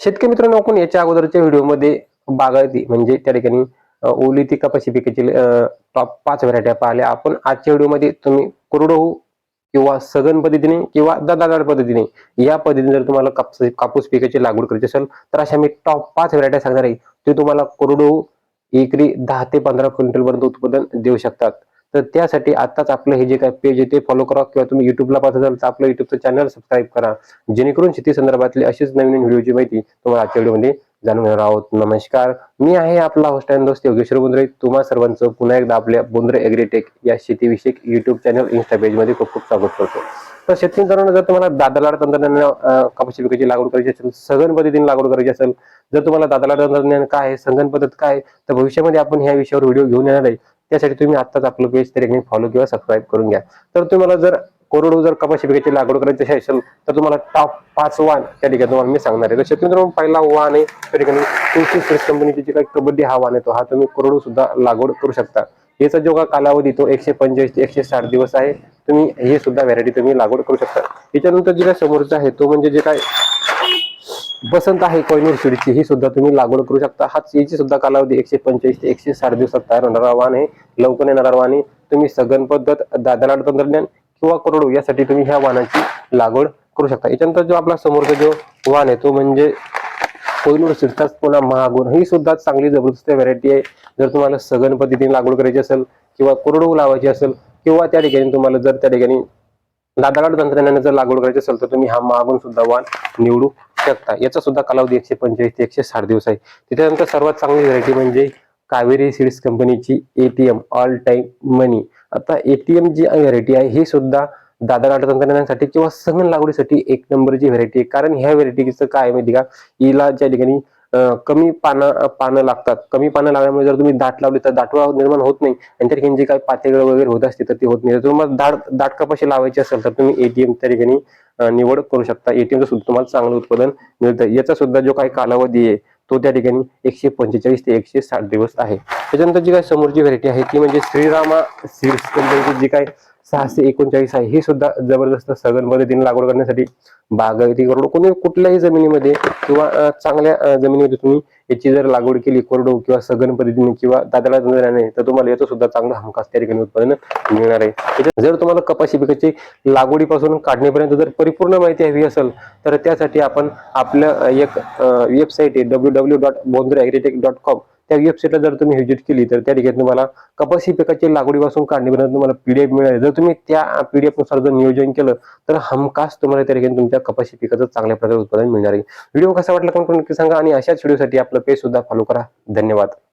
शेतकरी मित्रांनो आपण याच्या अगोदरच्या व्हिडिओमध्ये बागायती म्हणजे त्या ठिकाणी ओली ती कपाशी पिकाची टॉप पाच व्हरायट्या पाहिल्या. आपण आजच्या व्हिडिओमध्ये तुम्ही कोरडोहू किंवा सघन पद्धतीने किंवा ददादार पद्धतीने या पद्धतीने जर तुम्हाला कापूस कापूस पिकाची लागवड करायची असेल तर अशा मी टॉप पाच व्हरायट्या सांगणार आहे. ते तुम्हाला कोरडोहू एकरी दहा ते पंधरा क्विंटल पर्यंत उत्पादन देऊ शकतात. तर त्यासाठी आताच आपलं हे जे काय पेज आहे ते फॉलो करा किंवा तुम्ही युट्यूबला पाहत असाल तर आपलं युट्यूबचं चॅनल सबस्क्राईब करा. जेणेकरून शेती संदर्भातली अशीच नवीन नवीन व्हिडिओची माहिती तुम्हाला आजच्या व्हिडिओमध्ये जाणून घेणार आहोत. नमस्कार. मी आहे आपला होस्ट अँड दोस्त योगेश्वर बोंद्रे. तुम्हा सर्वांचं पुन्हा एकदा आपल्या बोंद्रे एग्रीटेक या शेतीविषयक युट्यूब चॅनल इन्स्टा पेजमध्ये खूप खूप स्वागत करतो. तर शेतकरी मित्रांनो जर तुम्हाला दादालाड तंत्रज्ञान अं, कपाशी पिकाची लागवड करायची असेल सघन पद्धतीने लागवड करायची असेल जर तुम्हाला दादालाड तंत्रज्ञान काय आहे संगण पद्धत काय आहे, तर भविष्यामध्ये आपण ह्या विषयावर व्हिडिओ घेऊन येणार आहे. त्यासाठी तुम्ही आत्ताच आपलं पेज तरी फॉलो किंवा सबस्क्राईब करून घ्या. तर तुम्हाला जर कोरडू जर कपाशी पिकाची लागवड करायची असेल तर तुम्हाला टॉप पाच वाण त्या ठिकाणी तुम्हाला मी सांगणार आहे. तर शेतकरी मित्रांनो पहिला वाण आहे त्या ठिकाणी तुळशी फ्रेश कंपनीची जी काही कबड्डी हा वाण येतो हा तुम्ही कोरडू सुद्धा लागवड करू शकता. याचा जो का कालावधी तो एकशे पंचेचाळीस ते एकशे साठ दिवस आहे. तुम्ही हे सुद्धा व्हरायटी तुम्ही लागवड करू शकता. याच्यानंतर जे काय समोरचा आहे तो म्हणजे जे काय बसंत आहे कोयनूर शिडीची ही सुद्धा तुम्ही लागवड करू शकता. हा याची सुद्धा कालावधी एकशे पंचेचाळीस ते एकशे साठ दिवसात तयार होणार आव्हान आहे लवकर येणार वाण तुम्ही सघन पद्धत दादालाड तंत्रज्ञान किंवा करोडू यासाठी तुम्ही ह्या वाहनाची लागवड करू शकता. याच्यानंतर जो आपला समोरचा जो वाहन आहे तो म्हणजे कोहिनूर शिरताच पुन्हा महागुण. ही सुद्धा चांगली जबरदस्त व्हरायटी आहे. जर तुम्हाला सघन पद्धतीने लागवड करायची असेल किंवा कोरडू लावायची असेल किंवा त्या ठिकाणी तुम्हाला जर त्या ठिकाणी दादालाड तंत्रज्ञानाने जर लागवड करायची असेल तर तुम्ही हा महागुण सुद्धा वाण निवडू शकता. याचा सुद्धा कालावधी एकशे पंचेचाळीस ते एकशे साठ दिवस आहे. त्याच्यानंतर सर्वात चांगली व्हरायटी म्हणजे कावेरी सीड्स कंपनीची एटीएम ऑल टाइम मनी आता एटीएम जी व्हरायटी आहे ही सुद्धा दादालाड तंत्रज्ञानासाठी किंवा सहन लागवडीसाठी एक नंबरची व्हरायटी आहे. कारण ह्या व्हरायटीचं काय आहे माहिती का? हिला ज्या ठिकाणी कमी पानं पानं लागतात. कमी पानं लागल्यामुळे जर तुम्ही दाट लावली तर दाटवा निर्माण होत नाही. आणि त्या ठिकाणी जे काही पातेगळ वगैरे होत असते तर ते होत नाही. तुम्हाला दाट दाट कपाशी लावायची असेल तर तुम्ही एटीएम त्या ठिकाणी निवड करू शकता. एटीएमचं सुद्धा तुम्हाला चांगलं उत्पादन मिळतं. याचा सुद्धा जो काही कालावधी आहे तो त्या ठिकाणी एकशे पंचेचाळीस ते एकशे साठ दिवस आहे. त्याच्यानंतर जी काही समोरची व्हरायटी आहे ती म्हणजे श्रीरामा श्री म्हणजे जी काय सहाशे एकोणचाळीस आहे. हे सुद्धा जबरदस्त सघन पद्धतीने लागवड करण्यासाठी बागायती करोड कोणी कुठल्याही जमिनीमध्ये किंवा चांगल्या जमिनीमध्ये तुम्ही याची जर लागवड केली कोरडो किंवा सघन पद्धतीने किंवा दादाला तंत्रज्ञानाने तर तुम्हाला याचं सुद्धा चांगलं हमखास त्या ठिकाणी उत्पादन मिळणार आहे. जर तुम्हाला कपाशी पिकाची लागवडीपासून काढणीपर्यंत जर परिपूर्ण माहिती हवी असेल तर त्यासाठी आपण आपलं एक वेबसाईट आहे W W dot Bondre agritech dot com त्या वेबसाईटला जर तुम्ही व्हिजिट केली तर त्या ठिकाणी तुम्हाला कपाशी पिकाची लागवडीपासून काढणीपर्यंत तुम्हाला पीडीएफ मिळेल. जर तुम्ही त्या पीडीएफनुसार जर नियोजन केलं तर हमखास तुम्हाला त्या ठिकाणी तुमच्या कपाशी पिकाचं चांगल्या प्रकारे उत्पादन मिळणार आहे. व्हिडिओ कसा वाटला कोण कोण नक्की सांगा आणि अशाच व्हिडिओसाठी आपलं पेज सुद्धा फॉलो करा. धन्यवाद.